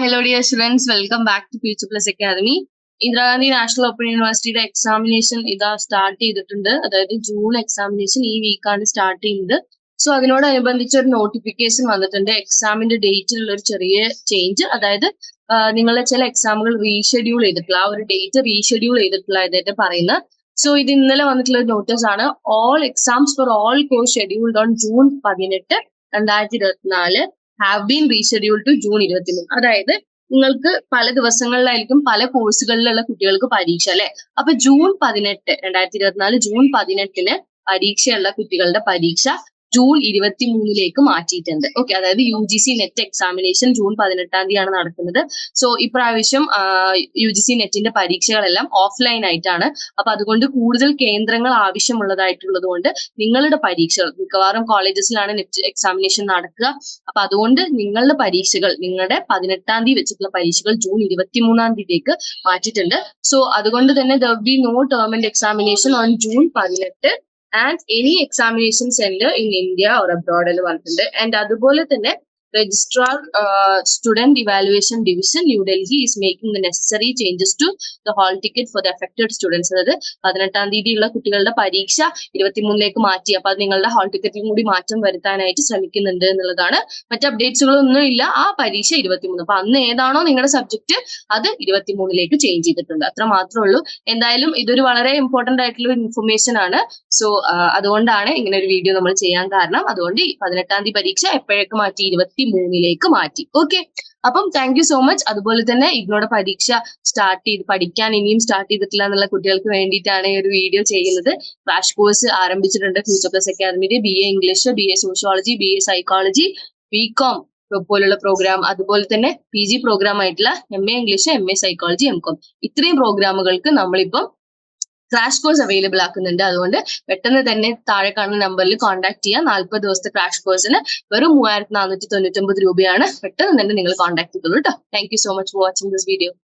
hello dear students welcome back to future plus academy Indira Gandhi national open യൂണിവേഴ്സിറ്റിയുടെ examination ഇതാ start ചെയ്തിട്ടുണ്ട്. അതായത് June examination ഈ വീക്കാണ് start ചെയ്യുന്നത്. സോ അതിനോടനുബന്ധിച്ച് ഒരു നോട്ടിഫിക്കേഷൻ വന്നിട്ടുണ്ട്. എക്സാമിന്റെ ഡേറ്റിലുള്ള ഒരു ചെറിയ ചേഞ്ച് അതായത് നിങ്ങളുടെ ചില എക്സാമുകൾ റീഷെഡ്യൂൾ ചെയ്തിട്ടുള്ള ആ ഒരു ഡേറ്റ് റീഷെഡ്യൂൾ ചെയ്തിട്ടുള്ള ഇതായിട്ട് പറയുന്നത് സോ ഇത് ഇന്നലെ വന്നിട്ടുള്ള ഒരു നോട്ടീസ് ആണ്. All exams for all course scheduled on June പതിനെട്ട് രണ്ടായിരത്തി ഇരുപത്തിനാല്. Have been reschedule to June ഇരുപത്തിമൂന്ന്. അതായത് നിങ്ങൾക്ക് പല ദിവസങ്ങളിലായിരിക്കും പല കോഴ്സുകളിലുള്ള കുട്ടികൾക്ക് പരീക്ഷ അല്ലെ? അപ്പൊ ജൂൺ പതിനെട്ട് രണ്ടായിരത്തി ഇരുപത്തിനാല് ജൂൺ പതിനെട്ടിന് പരീക്ഷയുള്ള കുട്ടികളുടെ പരീക്ഷ ജൂൺ ഇരുപത്തി മൂന്നിലേക്ക് മാറ്റിയിട്ടുണ്ട്. ഓക്കെ അതായത് U G C NET examination June പതിനെട്ടാം തീയതിയാണ് നടക്കുന്നത്. സോ ഇപ്രാവശ്യം യു ജി സി നെറ്റിന്റെ പരീക്ഷകളെല്ലാം ഓഫ്ലൈൻ ആയിട്ടാണ്. അപ്പൊ അതുകൊണ്ട് കൂടുതൽ കേന്ദ്രങ്ങൾ ആവശ്യമുള്ളതായിട്ടുള്ളത് കൊണ്ട് നിങ്ങളുടെ പരീക്ഷകൾ മിക്കവാറും കോളേജസിലാണ് നെറ്റ് എക്സാമിനേഷൻ നടക്കുക. അപ്പൊ അതുകൊണ്ട് നിങ്ങളുടെ പരീക്ഷകൾ നിങ്ങളുടെ പതിനെട്ടാം തീയതി വെച്ചിട്ടുള്ള പരീക്ഷകൾ ജൂൺ ഇരുപത്തിമൂന്നാം തീയതിയിലേക്ക് മാറ്റിയിട്ടുണ്ട്. സോ അതുകൊണ്ട് തന്നെ there be no term and examination on June പതിനെട്ട്. And any examination centre in India or abroad എന്ന് പറഞ്ഞിട്ടുണ്ട്. ആൻഡ് അതുപോലെ തന്നെ registrar evaluation division division New Delhi is making the necessary changes to the hall ticket for the affected students അതായത് പതിനെട്ടാം തീയതിയുള്ള കുട്ടികളുടെ പരീക്ഷ ഇരുപത്തിമൂന്നിലേക്ക് മാറ്റി. അപ്പൊ അത് നിങ്ങളുടെ ഹാൾ ടിക്കറ്റിലും കൂടി മാറ്റം വരുത്താനായിട്ട് ശ്രമിക്കുന്നുണ്ട് എന്നുള്ളതാണ്. മറ്റ് അപ്ഡേറ്റ്സുകളൊന്നും ഇല്ല. ആ പരീക്ഷ ഇരുപത്തിമൂന്ന്. അപ്പൊ അന്ന് ഏതാണോ നിങ്ങളുടെ സബ്ജക്ട് അത് ഇരുപത്തിമൂന്നിലേക്ക് ചേഞ്ച് ചെയ്തിട്ടുണ്ട്. അത്ര മാത്രമേ ഉള്ളൂ. എന്തായാലും ഇതൊരു വളരെ ഇമ്പോർട്ടന്റ് ആയിട്ടുള്ള ഒരു ഇൻഫർമേഷൻ ആണ്. സോ അതുകൊണ്ടാണ് ഇങ്ങനെ ഒരു വീഡിയോ നമ്മൾ ചെയ്യാൻ കാരണം. അതുകൊണ്ട് പതിനെട്ടാം തീയതി പരീക്ഷ എപ്പോഴേക്ക് മാറ്റി? ഇരുപത്തി മൂന്നിലേക്ക് മാറ്റി. ഓക്കെ അപ്പം താങ്ക് യു സോ മച്ച് അതുപോലെ തന്നെ ഇതിനോട് പരീക്ഷ സ്റ്റാർട്ട് ചെയ്ത് പഠിക്കാൻ ഇനിയും സ്റ്റാർട്ട് ചെയ്തിട്ടില്ല എന്നുള്ള കുട്ടികൾക്ക് വേണ്ടിയിട്ടാണ് ഈ ഒരു വീഡിയോ ചെയ്യുന്നത്. ക്രാഷ് കോഴ്സ് ആരംഭിച്ചിട്ടുണ്ട്. ഫ്യൂച്ചർ പ്ലസ് അക്കാദമിയുടെ B A English B A sociology B A psychology B com പോലുള്ള പ്രോഗ്രാം അതുപോലെ തന്നെ പി ജി പ്രോഗ്രാം ആയിട്ടുള്ള M A English M A psychology M com ഇത്രയും പ്രോഗ്രാമുകൾക്ക് നമ്മളിപ്പം ക്രാഷ് കോഴ്സ് അവൈലബിൾ ആക്കുന്നുണ്ട്. അതുകൊണ്ട് പെട്ടെന്ന് തന്നെ താഴെ കാണുന്ന നമ്പറിൽ കോൺടാക്ട് ചെയ്യുക നാൽപ്പത് ദിവസത്തെ ക്രാഷ് കോഴ്സിന് വെറും മൂവായിരത്തി നാനൂറ്റി തൊണ്ണൂറ്റി രൂപയാണ് പെട്ടെന്ന് തന്നെ നിങ്ങൾ കോൺടാക്ട് ചെയ്തോളൂ കേട്ടോ thank you so much for watching this video